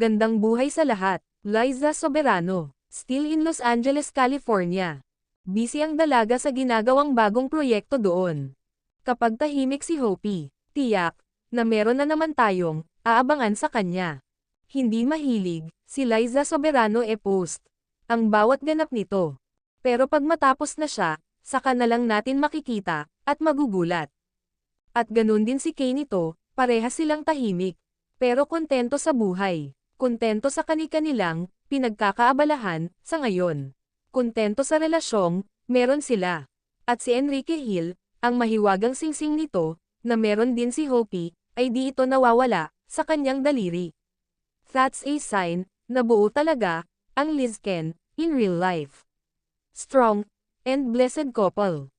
Magandang buhay sa lahat. Liza Soberano. Still in Los Angeles, California. Busy ang dalaga sa ginagawang bagong proyekto doon. Kapag tahimik si Hopi, tiyak, na meron na naman tayong, aabangan sa kanya. Hindi mahilig, si Liza Soberano e post. Ang bawat ganap nito. Pero pag matapos na siya, saka na lang natin makikita, at magugulat. At ganun din si Kay nito, parehas silang tahimik. Pero kontento sa buhay. Kontento sa kani-kanilang, pinagkakaabalahan, sa ngayon. Kontento sa relasyong, meron sila. At si Enrique Hill, ang mahiwagang singsing nito, na meron din si Hopi, ay di ito nawawala, sa kanyang daliri. That's a sign, na buo talaga, ang Lizken, in real life. Strong, and blessed couple.